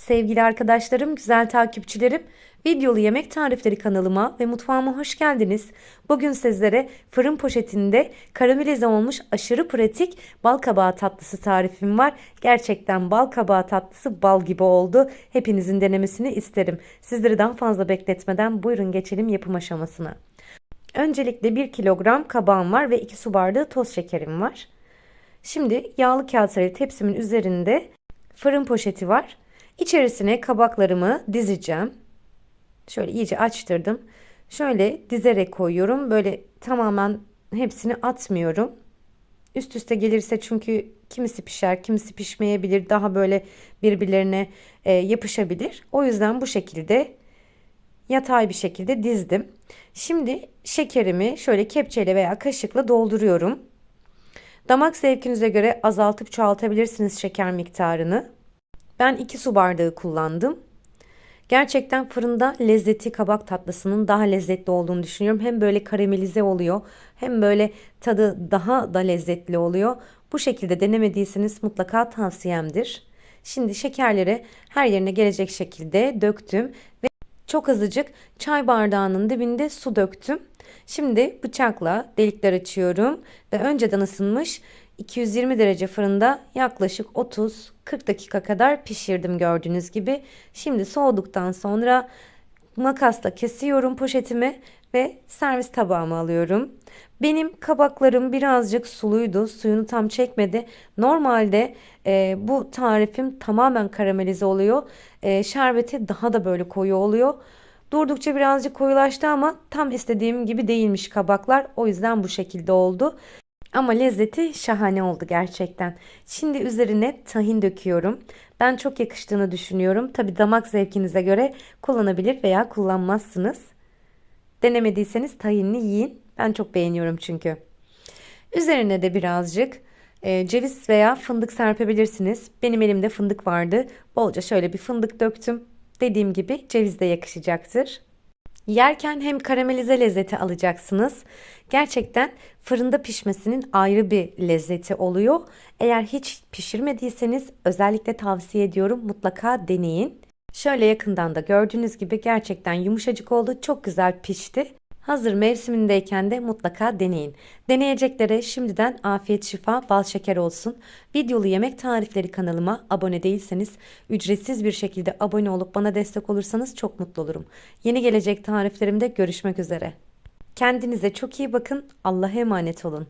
Sevgili arkadaşlarım, güzel takipçilerim, videolu yemek tarifleri kanalıma ve mutfağıma hoş geldiniz. Bugün sizlere fırın poşetinde karamelize olmuş aşırı pratik bal kabağı tatlısı tarifim var. Gerçekten bal kabağı tatlısı bal gibi oldu. Hepinizin denemesini isterim. Sizleri daha fazla bekletmeden buyurun geçelim yapım aşamasına. Öncelikle 1 kilogram kabağım var ve 2 su bardağı toz şekerim var. Şimdi yağlı kağıt tepsimin üzerinde fırın poşeti var. İçerisine kabaklarımı dizeceğim. Şöyle iyice açtırdım. Şöyle dizerek koyuyorum. Böyle tamamen hepsini atmıyorum. Üst üste gelirse çünkü kimisi pişer, kimisi pişmeyebilir. Daha böyle birbirlerine e, yapışabilir. O yüzden bu şekilde yatay bir şekilde dizdim. Şimdi şekerimi şöyle kepçeyle veya kaşıkla dolduruyorum. Damak zevkinize göre azaltıp çoğaltabilirsiniz şeker miktarını. Ben 2 su bardağı kullandım. Gerçekten fırında lezzeti kabak tatlısının daha lezzetli olduğunu düşünüyorum. Hem böyle karamelize oluyor hem böyle tadı daha da lezzetli oluyor. Bu şekilde denemediyseniz mutlaka tavsiyemdir. Şimdi şekerleri her yerine gelecek şekilde döktüm ve çok azıcık çay bardağının dibinde su döktüm. Şimdi bıçakla delikler açıyorum ve önceden ısınmış 220 derece fırında yaklaşık 30-40 dakika kadar pişirdim gördüğünüz gibi. Şimdi soğuduktan sonra makasla kesiyorum poşetimi ve servis tabağıma alıyorum. Benim kabaklarım birazcık suluydu. Suyunu tam çekmedi. Normalde e, bu tarifim tamamen karamelize oluyor. E, şerbeti daha da böyle koyu oluyor. Durdukça birazcık koyulaştı ama tam istediğim gibi değilmiş kabaklar. O yüzden bu şekilde oldu. Ama lezzeti şahane oldu gerçekten. Şimdi üzerine tahin döküyorum. Ben çok yakıştığını düşünüyorum. Tabi damak zevkinize göre kullanabilir veya kullanmazsınız. Denemediyseniz tahinli yiyin. Ben çok beğeniyorum çünkü. Üzerine de birazcık e, ceviz veya fındık serpebilirsiniz. Benim elimde fındık vardı. Bolca şöyle bir fındık döktüm. Dediğim gibi ceviz de yakışacaktır. Yerken hem karamelize lezzeti alacaksınız. Gerçekten fırında pişmesinin ayrı bir lezzeti oluyor. Eğer hiç pişirmediyseniz özellikle tavsiye ediyorum mutlaka deneyin. Şöyle yakından da gördüğünüz gibi gerçekten yumuşacık oldu. Çok güzel pişti. Hazır mevsimindeyken de mutlaka deneyin. Deneyeceklere şimdiden afiyet şifa bal şeker olsun. Videolu yemek tarifleri kanalıma abone değilseniz ücretsiz bir şekilde abone olup bana destek olursanız çok mutlu olurum. Yeni gelecek tariflerimde görüşmek üzere. Kendinize çok iyi bakın. Allah'a emanet olun.